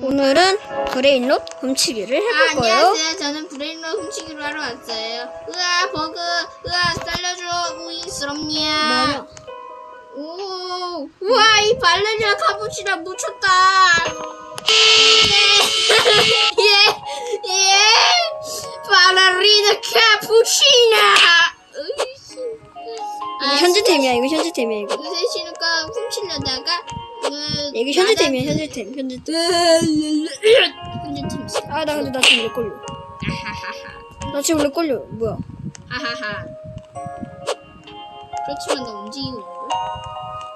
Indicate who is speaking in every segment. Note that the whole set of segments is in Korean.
Speaker 1: 오늘은 브레인롯 훔치기를
Speaker 2: 아,
Speaker 1: 해볼 거예요.
Speaker 2: 안녕하세요. 저는 브레인로 훔치기로 하러 왔어요. 으아, 버그. 으아, 살려줘. 우인스럽냐.
Speaker 1: 뭐야?
Speaker 2: 오, 우와, 이 발레리아 카푸치나 묻혔다. 예, 예, 예. 발레리나 카푸치나. 으이씨.
Speaker 1: 이거 현지템이야. 이거 현지템이야. 이거.
Speaker 2: 요새 신우가 훔치려다가 그
Speaker 1: 이거 현지템이야. 현지템. 현지템.
Speaker 2: 현지템 있어.
Speaker 1: 아, 나 근데 나 지금 왜 걸려?
Speaker 2: 하하하.
Speaker 1: 나 지금 왜 걸려? 뭐야?
Speaker 2: 하하하. 그렇지만 나 움직이고 있는.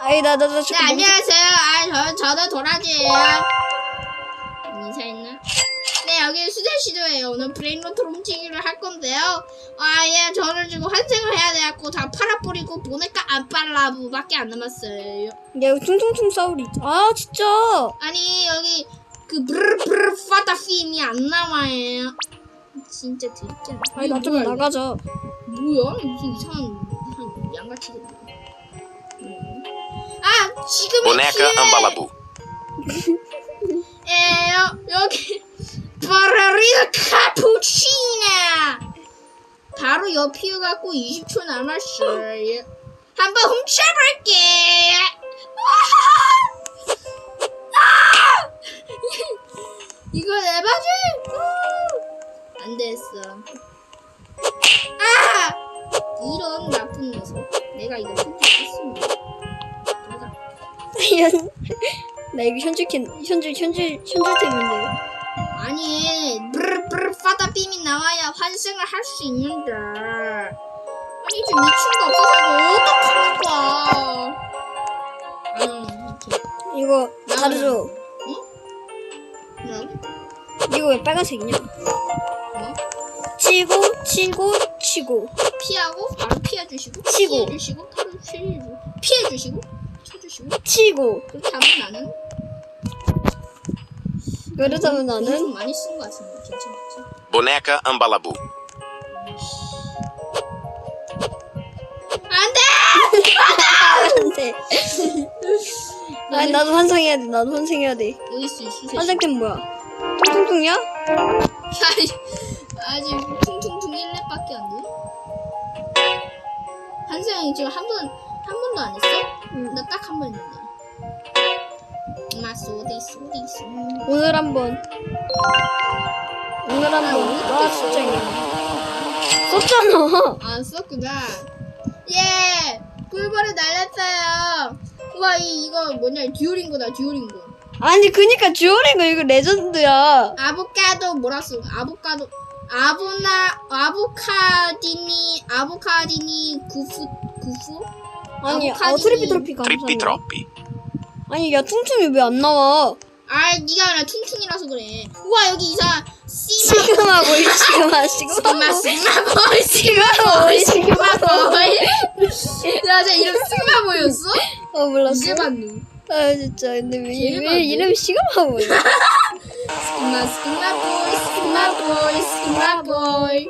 Speaker 1: 아이, 나, 나, 나
Speaker 2: 네
Speaker 1: 지금 너무-
Speaker 2: 안녕하세요. 아, 저 저도 도라지예요. 인사했나? 네 여기 수제 시도예요. 오늘 브레인로트 훔치기를 할 건데요. 아 예, 저는 지금 환생을 해야 돼갖고 다 팔아버리고 보니까 안 빨라부밖에 안 남았어요.
Speaker 1: 야, 이거 퉁퉁퉁 싸우리. 아, 진짜.
Speaker 2: 아니 여기 그 브르브르 파타핀이 안 나와요. 진짜 들잖아.
Speaker 1: 아이, 나좀 나가자.
Speaker 2: 뭐야? 무슨 이상한 이상한 양같이 생긴. 음. 아 지금이 기회.
Speaker 3: Ambalabu.
Speaker 2: 에요 여기 바라리아 카푸치나 바로 옆이어 갖고 20초 남았어요. 한번 훔쳐볼게. 아! 이거 에바지? 안 됐어. 아! 이런 나쁜 녀석. 내가 이거. 내가
Speaker 1: 현- 나 이거 현지템, 현지, 현지, 현지템인데.
Speaker 2: 아니 브르브르 파다 빔이 나와야 환생을 할 수 있는데 아니 좀 미친 거 없어서 이거 어떡합니까 음.
Speaker 1: 이거 다르죠?
Speaker 2: 뭐라고?
Speaker 1: 이거 왜 빨간색이냐?
Speaker 2: 뭐?
Speaker 1: 치고, 치고, 치고.
Speaker 2: 피하고 바로 피해주시고
Speaker 1: 치고.
Speaker 2: 피해주시고 바로 피해주시고 쳐주시고
Speaker 1: 치고.
Speaker 2: 그렇게 하면 나는
Speaker 1: 그렇다면
Speaker 2: 돈
Speaker 1: 나는
Speaker 2: 좀 많이 쓴거 같은데 괜찮겠지?
Speaker 3: Boneca Ambalabu.
Speaker 2: 안돼!
Speaker 1: 아니, 나도 환생해야 돼. 나도 환생해야 돼.
Speaker 2: 이 수세
Speaker 1: 환생템 뭐야? 퉁퉁퉁이야?
Speaker 2: 아직 아직 퉁퉁퉁 1렙밖에 안 돼. 한승이 지금 한 번, 한 번도 안 했어?
Speaker 1: 응.
Speaker 2: 나딱 한 번 했는데. 쏘디 쏘디 쏘.
Speaker 1: 오늘 한 번. 오늘 한 번. 와, 진짜 이거. 썼잖아.
Speaker 2: 안 썼구나. 예! 꿀벌을 날렸어요. 우와, 이, 이거 뭐냐, 듀오링고다, 듀오링고.
Speaker 1: 아니, 그니까 주얼이가 이거 레전드야.
Speaker 2: 아보카도 뭐라 써? 아보카도. 아보나, 아보카디니, 아보카디니 구프, 구프?
Speaker 1: 아니,
Speaker 2: 아보카디니.
Speaker 1: 어, 트리피 트로피 감사합니다.
Speaker 3: troppi.
Speaker 1: 아니, 야, 퉁퉁이 왜 안 나와?
Speaker 2: 아, 니가 아니라 퉁퉁이라서 그래. 우와, 여기 이사, 씨마,
Speaker 1: 시그마 보이, 시그마,
Speaker 2: 시그마, 보이, 시그마 보이, 시그마 보이. 야, 쟤 이름 시그마 보였어?
Speaker 1: 어, 몰랐어.
Speaker 2: 이제 봤누.
Speaker 1: 아, 진짜. 근데 왜. 왜 이름이 시그마 보이?
Speaker 2: 시그마, 시그마 보이, 시그마 보이, 시그마 보이.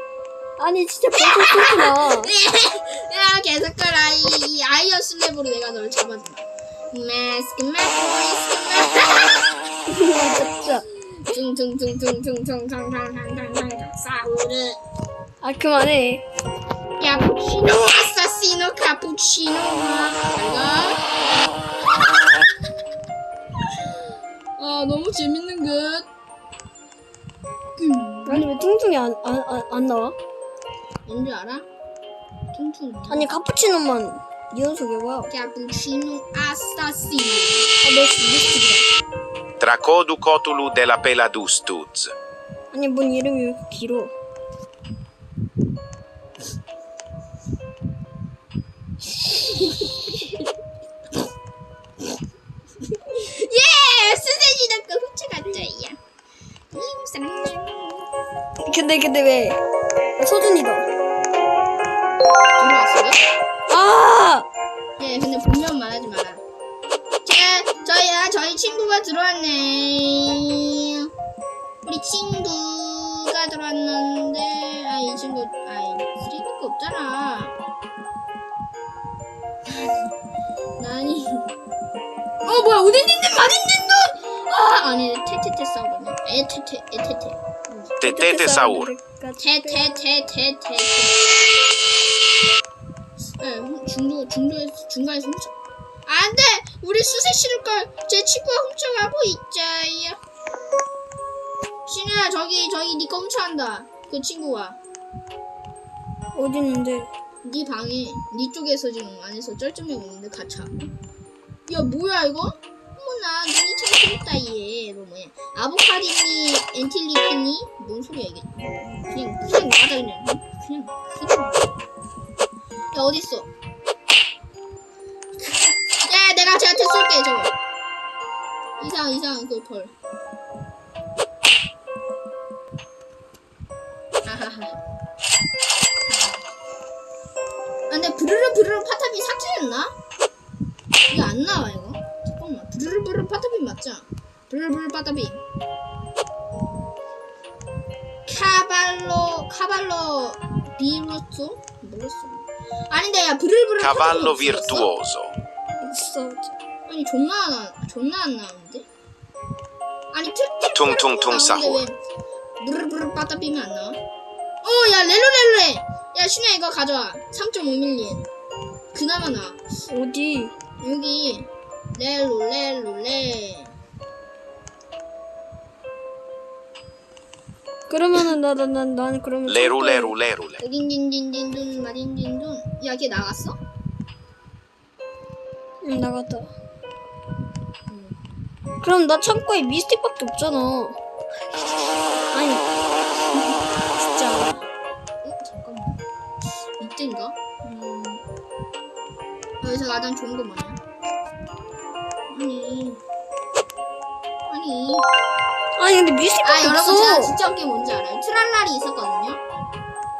Speaker 1: 아니, 진짜 벌써 시그마.
Speaker 2: 야, 계속 가라. 이, 이 아이어 슬랩으로 내가 널 잡아준다. 시그마, 시그마 보이, 시그마.
Speaker 1: 진짜.
Speaker 2: 퉁퉁퉁퉁퉁퉁퉁퉁퉁퉁 싸우르.
Speaker 1: 아, 그만해.
Speaker 2: 카푸치노 아사시노 카푸치노 아 너무 재밌는 것
Speaker 1: 아니, 왜 퉁퉁이 안, 안, 안, 안 나와?
Speaker 2: 뭔지 알아? 퉁퉁
Speaker 1: 아니, 카푸치노만
Speaker 2: Dios,
Speaker 1: qué guau. Cappuccino assassino. Adesso, visto.
Speaker 3: Dracodu Cotulu della Peladustuz.
Speaker 1: Ogni buoniero mi tiro. yes! Se sei da qua, c'è cazzo io.
Speaker 2: Che 수세지 넣고 훔쳐갔죠, 이 양.
Speaker 1: 근데, 근데 왜? 소준이다.
Speaker 2: 들어왔어. 말하지 마라 제 저희 아 저희 친구가 들어왔네 우리 친구가 들어왔는데 아 이 친구 아 이 쓰레기밖에 없잖아 나니 어 뭐야 오딘딘딘 마딘딘돈 아 아니 테테테 싸우네. 에테테 에테테.
Speaker 3: Tetete Saur.
Speaker 2: 테테테테테. 예, 중도 중도에서 중간에서 훔쳐. 안돼, 우리 수세 씨를 걸제 친구가 훔쳐가고 있자요. 신우야 저기 저기 니거 훔쳐간다. 그 친구가
Speaker 1: 어디 있는데?
Speaker 2: 네 방에 네 쪽에서 지금 안에서 쩔쩔매 오는데 가차. 야 뭐야 이거? 어머나 눈이 참 귀엽다 얘. 너 뭐야? 아보카디니 엔틸리피니 뭔 소리야 이게? 그냥 그냥 나가자 그냥. 그냥 그냥. 야 어디 있어? 쟤한테 쏠게 저거. 이상 이상 그 벌. 하하하. 아, 근데 부르르 부르르 파타비 삭제했나? 이거 안 나와 이거. 잠깐만. 부르르 부르르 파타비 맞죠? 부르르 부르르 파타비. 카발로 카발로 비루토 몰랐어. 아닌데 야 부르르 부르르 파타비 없었어?
Speaker 3: virtuoso.
Speaker 1: 있어.
Speaker 2: 아니 존나 안 나- 존나 안 나오는데? 아니 틀틀
Speaker 3: 퉁퉁퉁 사호.
Speaker 2: 부르르부르 빠따비면 안 나와? 어야 렐로렐로레 야 신우야 이거 가져와 3.5밀리엔 그나마 나
Speaker 1: 어디?
Speaker 2: 여기 렐로 렐로 레
Speaker 1: 그러면은 나나난 난 그러면
Speaker 3: Leru
Speaker 1: 창고에-
Speaker 3: leru lerule.
Speaker 2: 딘딘딘딘둔 마딘딘둔 야걔 나갔어?
Speaker 1: 응 나갔다. 그럼 나 창고에 미스틱밖에 없잖아. 아니 진짜
Speaker 2: 어 잠깐만 이때인가? 음 여기서 가장 좋은 거 뭐냐? 아니 아니
Speaker 1: 아니 근데 미스틱밖에
Speaker 2: 아 여러분
Speaker 1: 없어.
Speaker 2: 제가 진짜 웃긴 게 뭔지 알아요? 트랄랄이 있었거든요.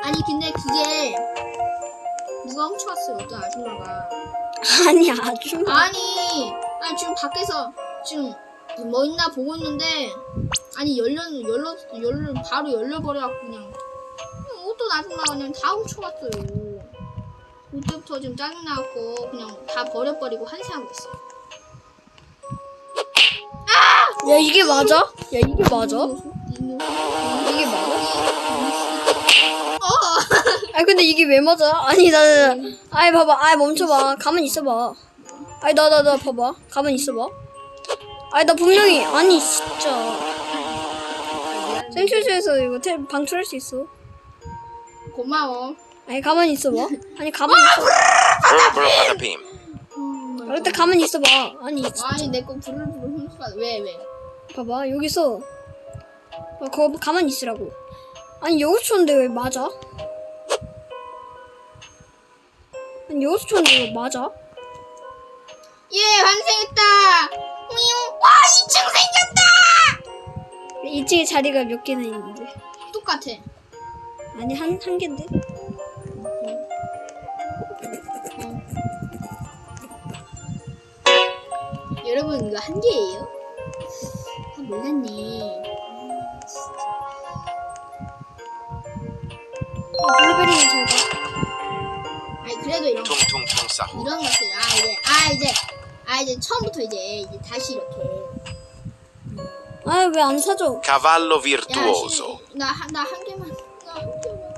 Speaker 2: 아니 근데 그게 누가 훔쳐왔어요 어떤 아줌마가.
Speaker 1: 아니 아줌마.
Speaker 2: 아니 아니 지금 밖에서 지금 뭐 있나 보고 있는데 아니 열려 열려 열려 바로 열려버려갖고 그냥 그냥 어떤 아줌마가 그냥 다 훔쳐갔어요. 그때부터 지금 짜증나갖고 그냥 다 버려버리고 한세하고 있어요.
Speaker 1: 야 이게 맞아? 야 이게 맞아?
Speaker 2: 이게
Speaker 1: 어. 아 근데 이게 왜 맞아? 아니 나, 나, 나 아이 봐봐, 아이 멈춰봐, 가만 히 있어봐. 아이 나 나 나 봐봐, 가만 히 있어봐. 아이 나 분명히 아니 진짜 생쇼쇼에서 이거 텔 방출할 수 있어.
Speaker 2: 고마워.
Speaker 1: 아니 가만 히 있어봐. 아니 가만 히 있어.
Speaker 3: Burbur patapim.
Speaker 1: 그럴 때 가만 히 있어봐. 아니 진짜.
Speaker 2: 아니 내 거 부르르 훔쳐가 왜 왜?
Speaker 1: 봐봐 여기서 어, 거 가만 히 있으라고. 아니 여기서 쳤는데 왜 맞아? 아니 여기서 쳤는데 왜 맞아?
Speaker 2: 예 환생했다. 우잉. 와 2층 생겼다.
Speaker 1: 2층에 자리가 몇 개나 있는데.
Speaker 2: 똑같아.
Speaker 1: 아니 한 한 개인데.
Speaker 2: 여러분 이거 한 개예요? 아 몰랐네.
Speaker 1: 블루베리는 잘 봐.
Speaker 2: 아니 그래도 이런 거
Speaker 3: tung sahu.
Speaker 2: 이런 것들 아 이제 아 이제 아 이제 처음부터 이제 이제 다시 이렇게
Speaker 1: 아 왜 안 사줘?
Speaker 3: Cavallo
Speaker 2: 야
Speaker 3: virtuoso.
Speaker 2: 나나 한 개만 나 한 개만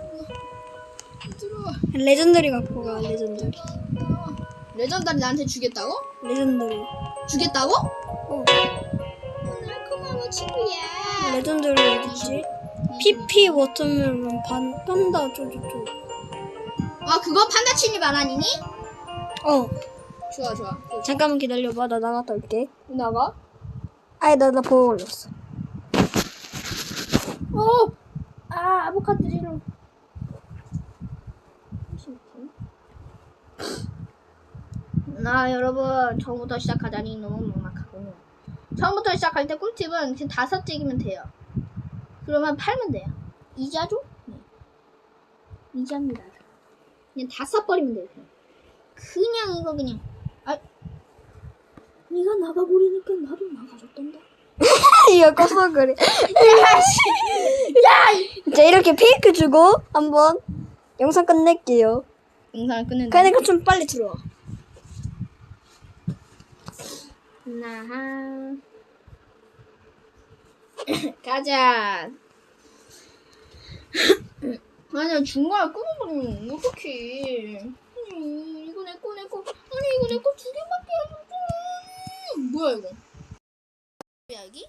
Speaker 2: 들어와
Speaker 1: 레전더리 갖고 가 레전더리.
Speaker 2: 레전드리 나한테 주겠다고?
Speaker 1: 레전더리.
Speaker 2: 주겠다고? 어나 고마워 친구야.
Speaker 1: 레전더리 어딨지? PP 워터멜론 반 판다 쪼쪼쪼.
Speaker 2: 아 그거 판다 치니 바나니니?
Speaker 1: 어
Speaker 2: 좋아 좋아.
Speaker 1: 잠깐만 기다려봐 나 나갔다 올게.
Speaker 2: 나가?
Speaker 1: 아이 나나 보고 걸렸어.
Speaker 2: 어! 아, 아보카도 싫어. 나 여러분 처음부터 시작하자니 너무 막막하군요. 처음부터 시작할 때 꿀팁은 지금 다섯 째기면 돼요. 그러면 팔면 돼요. 이자죠? 네. 이자입니다. 그냥 다 써버리면 돼요. 그냥. 그냥 이거 그냥. 아, 네가 나가버리니까 나도 나가줬단다.
Speaker 1: 이거 껐어 그래. 자 이렇게 페이크 주고 한번 영상 끝낼게요.
Speaker 2: 영상을 끝낸다.
Speaker 1: 그러니까 좀 빨리 들어와.
Speaker 2: 나하. 가자. 아니야 중간에 끊어버리면 어떡해. 아니 이거 내거내 거. 아니 이거 내거두 개밖에 안 줬잖아. 뭐야 이거? 여기?